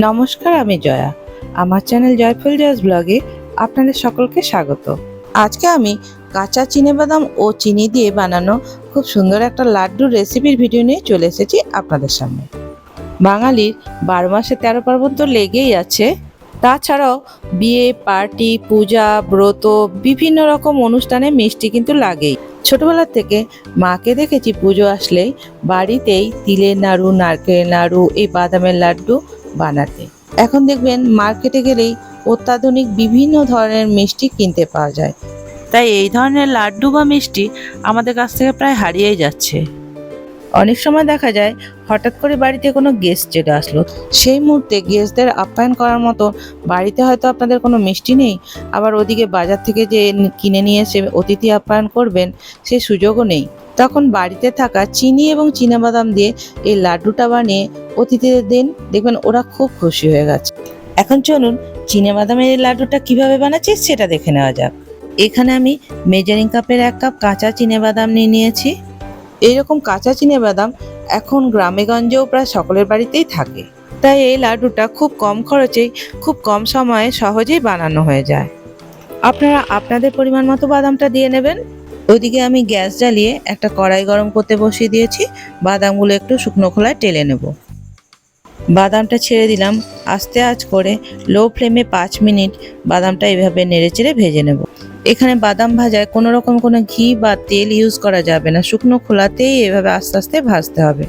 নমস্কার, আমি জয়া। আমার চ্যানেল জয়ফুল জয়াস ব্লগে আপনাদের সকলকে স্বাগত। আজকে আমি কাঁচা বাদাম ও চিনি দিয়ে বানানো খুব সুন্দর একটা লাড্ডুর রেসিপির ভিডিও নিয়ে চলে এসেছি আপনাদের সামনে। বাঙালির বারো মাসে তেরো পার্বণ তো লেগেই আছে। তাছাড়াও বিয়ে, পার্টি, পূজা, ব্রত, বিভিন্ন রকম অনুষ্ঠানে মিষ্টি কিন্তু লাগেই। ছোটবেলা থেকে মাকে দেখেছি পুজো আসলেই বাড়িতেই তিলের নাড়ু, নারকেলের নাড়ু, এই বাদামের লাড্ডু বানাতে। এখন দেখবেন মার্কেটে গেলেই অত্যাধুনিক বিভিন্ন ধরনের মিষ্টি কিনতে পাওয়া যায়। তাই এই ধরনের লাড্ডু বা মিষ্টি আমাদের কাছ থেকে প্রায় হারিয়েই যাচ্ছে। অনেক সময় দেখা যায় হঠাৎ করে বাড়িতে কোনো গেস্ট চলে আসলো। সেই মুহূর্তে গেস্টদের আপ্যায়ন করার মতো বাড়িতে হয়তো আপনাদের কোনো মিষ্টি নেই। আবার ওদিকে বাজার থেকে যে কিনে নিয়ে এসে অতিথি আপ্যায়ন করবেন সেই সুযোগও নেই। তখন বাড়িতে থাকা চিনি এবং বাদাম দিয়ে এই লাড্ডুটা বানিয়ে অতিথিদের দিন, দেখবেন ওরা খুব খুশি হয়ে গেছে। এখন চলুন বাদামের এই লাড্ডুটা কীভাবে বানাচ্ছি সেটা দেখে নেওয়া যাক। এখানে আমি মেজারিং কাপের এক কাপ কাঁচা বাদাম নিয়ে নিয়েছি। এইরকম কাঁচা বাদাম এখন গ্রামে গঞ্জেও প্রায় সকলের বাড়িতেই থাকে। তাই এই লাড্ডুটা খুব কম খরচেই, খুব কম সময়ে সহজেই বানানো হয়ে যায়। আপনারা আপনাদের পরিমাণ মতো বাদামটা দিয়ে নেবেন। ওইদিকে আমি গ্যাস জ্বালিয়ে একটা কড়াই গরম করতে বসিয়ে দিয়েছি। বাদামগুলো একটু শুকনো খোলায় টেলে নেব। বাদামটা ছেড়ে দিলাম। আস্তে আঁচ করে লো ফ্লেমে পাঁচ মিনিট বাদামটা এভাবে নেড়ে চেড়ে ভেজে নেব। এখানে বাদাম ভাজায় কোনো রকম কোনো ঘি বা তেল ইউজ করা যাবে না। শুকনো খোলাতেই এভাবে আস্তে আস্তে ভাজতে হবে।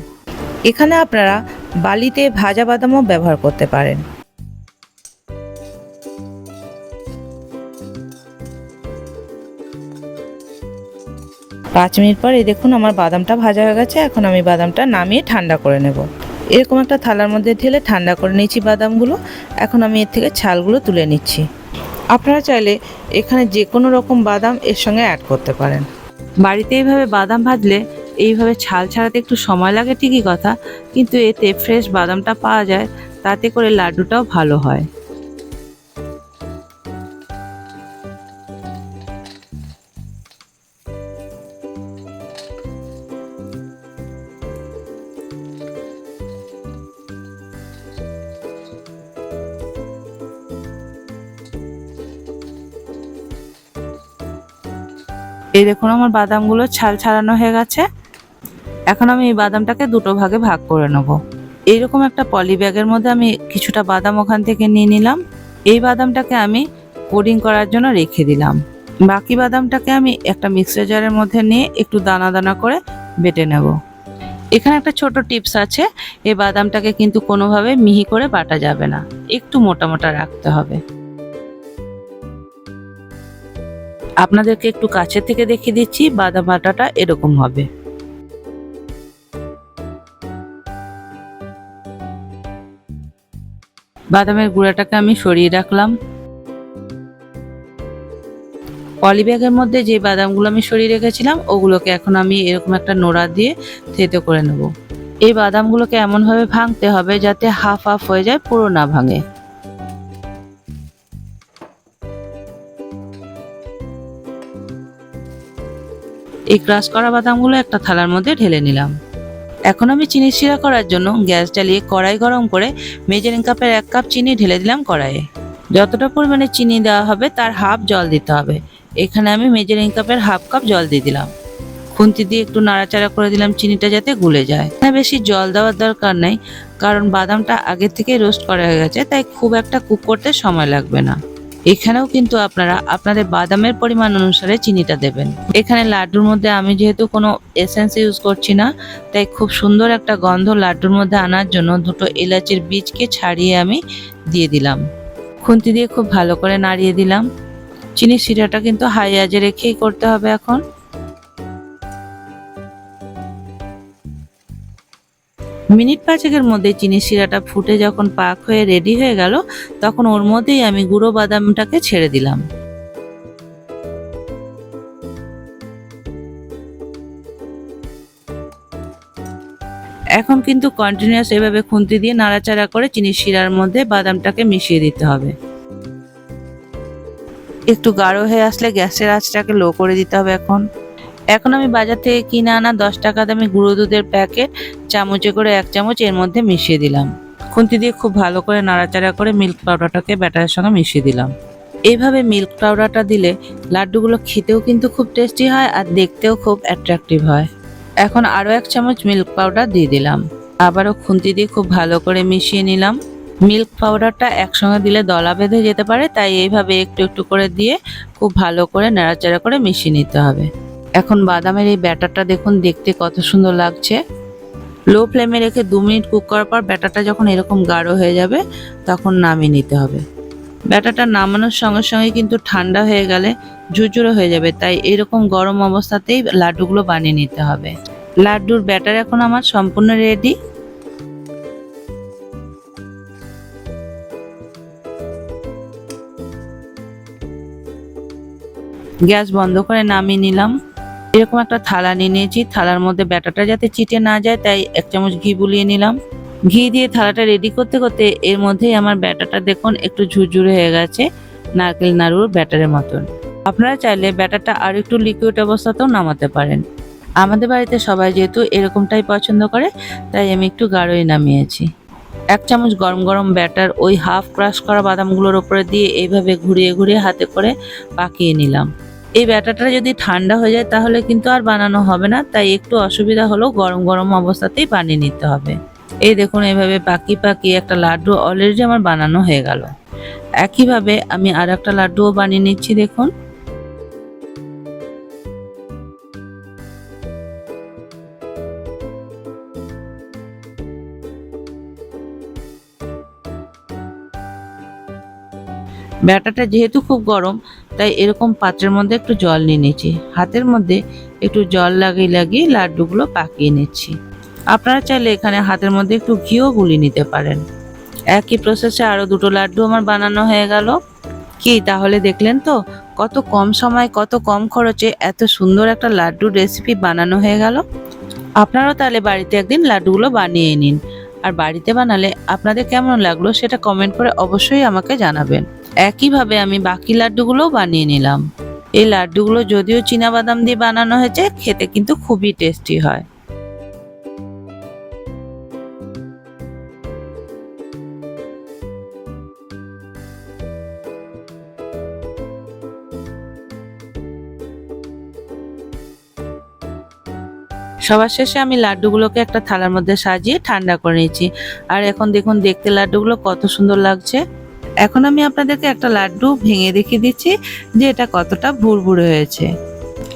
এখানে আপনারা বালিতে ভাজা বাদামও ব্যবহার করতে পারেন। পাঁচ মিনিট পর, এই দেখুন আমার বাদামটা ভাজা হয়ে গেছে, এখন আমি বাদামটা নামিয়ে ঠান্ডা করে নেব। এরকম একটা থালার মধ্যে ঢেলে ঠান্ডা করে নিয়েছি বাদামগুলো। এখন আমি এর থেকে ছালগুলো তুলে নিচ্ছি। আপনারা চাইলে এখানে যে কোনো রকম বাদাম এর সঙ্গে অ্যাড করতে পারেন। বাড়িতে এইভাবে বাদাম ভাজলে এইভাবে ছাল ছাড়াতে একটু সময় লাগে ঠিকই কথা, কিন্তু এতে ফ্রেশ বাদামটা পাওয়া যায়, তাতে করে লাড্ডুটাও ভালো হয়। এই দেখুন আমার বাদামগুলো ছাল ছাড়ানো হয়ে গেছে। এখন আমি এই বাদামটাকে দুটো ভাগে ভাগ করে নেব। এইরকম একটা পলি ব্যাগের মধ্যে আমি কিছুটা বাদাম ওখান থেকে নিয়ে নিলাম। এই বাদামটাকে আমি কোডিং করার জন্য রেখে দিলাম। বাকি বাদামটাকে আমি একটা মিক্সার জারের মধ্যে নিয়ে একটু দানা দানা করে বেটে নেব। এখানে একটা ছোট টিপস আছে, এই বাদামটাকে কিন্তু কোনোভাবে মিহি করে বাটা যাবে না। একটু মোটা মোটা রাখতে হবে। আপনাদেরকে একটু কাছে থেকে দেখিয়ে দিচ্ছি, বাদাম বাটাটা এরকম হবে। বাদামের গুঁড়াটাকে আমি সরিয়ে রাখলাম। পলিব্যাগের মধ্যে যে বাদামগুলো আমি সরিয়ে রেখেছিলাম, ওগুলোকে এখন আমি এরকম একটা নোড়া দিয়ে থেতো করে নেব। এই বাদামগুলোকে এমনভাবে ভাঙতে হবে যাতে হাফ হাফ হয়ে যায়, পুরো না ভাঙে। এই ক্রাশ করা বাদামগুলো একটা থালার মধ্যে ঢেলে নিলাম। এখন আমি চিনি শিরা করার জন্য গ্যাস জ্বালিয়ে কড়াই গরম করে মেজারিং কাপের এক কাপ চিনি ঢেলে দিলাম কড়াইয়ে। যতটা পরিমাণে চিনি দেওয়া হবে তার হাফ জল দিতে হবে। এখানে আমি মেজারিং কাপের হাফ কাপ জল দিয়ে দিলাম। খুন্তি দিয়ে একটু নাড়াচাড়া করে দিলাম চিনিটা যাতে গুলে যায়। হ্যাঁ বেশি জল দেওয়ার দরকার নেই, কারণ বাদামটা আগের থেকেই রোস্ট করা হয়ে গেছে, তাই খুব একটা কুক করতে সময় লাগবে না। এখানেও কিন্তু আপনারা আপনাদের বাদামের পরিমাণ অনুসারে চিনিটা দেবেন। এখানে লাড্ডুর মধ্যে আমি যেহেতু কোনো এসেন্স ইউজ করছি না, তাই খুব সুন্দর একটা গন্ধ লাড্ডুর মধ্যে আনার জন্য দুটো এলাচের বীজকে ছাড়িয়ে আমি দিয়ে দিলাম। খুন্তি দিয়ে খুব ভালো করে নাড়িয়ে দিলাম। চিনির সিরাটা কিন্তু হাই আজে রেখেই করতে হবে এখন। মিনিট পাঁচেকের মধ্যে চিনি শিরাটা ফুটে যখন পাক হয়ে রেডি হয়ে গেল, তখন ওর মধ্যেই আমি গুঁড়ো বাদামটাকে ছেড়ে দিলাম। এখন কিন্তু কন্টিনিউয়াস এভাবে খুন্তি দিয়ে নাড়াচাড়া করে চিনি শিরার মধ্যে বাদামটাকে মিশিয়ে দিতে হবে। একটু গাঢ় হয়ে আসলে গ্যাসের আঁচটাকে লো করে দিতে হবে এখন। এখন আমি বাজার থেকে কিনে আনা দশ টাকা দামি গুঁড়ো দুধের প্যাকেট চামচে করে এক চামচ এর মধ্যে মিশিয়ে দিলাম। খুন্তি দিয়ে খুব ভালো করে নাড়াচাড়া করে মিল্ক পাউডারটাকে ব্যাটারের সঙ্গে মিশিয়ে দিলাম। এইভাবে মিল্ক পাউডারটা দিলে লাড্ডুগুলো খেতেও কিন্তু খুব টেস্টি হয় আর দেখতেও খুব অ্যাট্রাকটিভ হয়। এখন আরও এক চামচ মিল্ক পাউডার দিয়ে দিলাম। আবারও খুন্তি দিয়ে খুব ভালো করে মিশিয়ে নিলাম। মিল্ক পাউডারটা একসঙ্গে দিলে দলা বেঁধে যেতে পারে, তাই এইভাবে একটু একটু করে দিয়ে খুব ভালো করে নাড়াচাড়া করে মিশিয়ে নিতে হবে। এখন বাদামের এই ব্যাটারটা দেখুন, দেখতে কত সুন্দর লাগছে। লো ফ্লেমে রেখে দু মিনিট কুক করার পর ব্যাটারটা যখন এরকম গাঢ় হয়ে যাবে, তখন নামিয়ে নিতে হবে। ব্যাটারটা নামানোর সঙ্গে সঙ্গে কিন্তু ঠান্ডা হয়ে গেলে ঝুরঝুরে হয়ে যাবে, তাই এরকম গরম অবস্থাতেই লাড্ডুগুলো বানিয়ে নিতে হবে। লাড্ডুর ব্যাটার এখন আমার সম্পূর্ণ রেডি। গ্যাস বন্ধ করে নামিয়ে নিলাম। এরকম একটা থালা নিয়ে নিয়েছি। থালার মধ্যে ব্যাটারটা যাতে চিটে না যায়, তাই এক চামচ ঘি বুলিয়ে নিলাম। ঘি দিয়ে থালাটা রেডি করতে করতে এর মধ্যেই আমার ব্যাটারটা দেখুন একটু ঝুরঝুরে হয়ে গেছে, নারকেল নাড়ুর ব্যাটারের মতন। আপনারা চাইলে ব্যাটারটা আর একটু লিকুইড অবস্থাতেও নামাতে পারেন। আমাদের বাড়িতে সবাই যেহেতু এরকমটাই পছন্দ করে, তাই আমি একটু গাঢ়ই নামিয়েছি। এক চামচ গরম গরম ব্যাটার ওই হাফ ক্রাশ করা বাদামগুলোর ওপরে দিয়ে এইভাবে ঘুরিয়ে ঘুরিয়ে হাতে করে পাকিয়ে নিলাম। এই ব্যাটারটা যদি ঠান্ডা হয়ে যায় তাহলে কিন্তু আর বানানো হবে না, তাই একটু অসুবিধা হলেও গরম গরম অবস্থাতেই বানিয়ে নিতে হবে। এই দেখুন এইভাবে পাকি পাকি একটা লাড্ডু অলরেডি আমার বানানো হয়ে গেল। একইভাবে আমি আর একটা লাড্ডুও বানিয়ে নিচ্ছি, দেখুন। ব্যাটাটা যেহেতু খুব গরম তাই এরকম পাত্রের মধ্যে একটু জল নিয়ে নিয়েছি। হাতের মধ্যে একটু জল লাগিয়ে লাগিয়ে লাড্ডুগুলো পাকিয়ে নিচ্ছি। আপনারা চাইলে এখানে হাতের মধ্যে একটু ঘিও গুলিয়ে নিতে পারেন। একই প্রসেসে আরও দুটো লাড্ডু আমার বানানো হয়ে গেল। কি তাহলে দেখলেন তো, কত কম সময়, কত কম খরচে এত সুন্দর একটা লাড্ডুর রেসিপি বানানো হয়ে গেল। আপনারাও তাহলে বাড়িতে একদিন লাড্ডুগুলো বানিয়ে নিন। আর বাড়িতে বানালে আপনাদের কেমন লাগল সেটা কমেন্ট করে অবশ্যই আমাকে জানাবেন। একইভাবে আমি বাকি লাড্ডুগুলোও বানিয়ে নিলাম। এই লাড্ডুগুলো যদিও বাদাম দিয়ে বানানো হয়েছে, খেতে কিন্তু খুবই টেস্টি হয়। সবার শেষে আমি লাড্ডুগুলোকে একটা থালার মধ্যে সাজিয়ে ঠান্ডা করে নিয়েছি। আর এখন দেখুন, দেখতে লাড্ডুগুলো কত সুন্দর লাগছে। এখন আমি আপনাদেরকে একটা লাড্ডু ভেঙে দেখিয়ে দিচ্ছি যে এটা কতটা ভুরভুরে হয়েছে।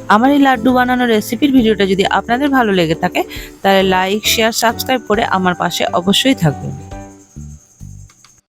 আমার এই লাড্ডু বানানোর রেসিপির ভিডিওটা যদি আপনাদের ভালো লেগে থাকে, তাহলে লাইক, শেয়ার, সাবস্ক্রাইব করে আমার পাশে অবশ্যই থাকবেন।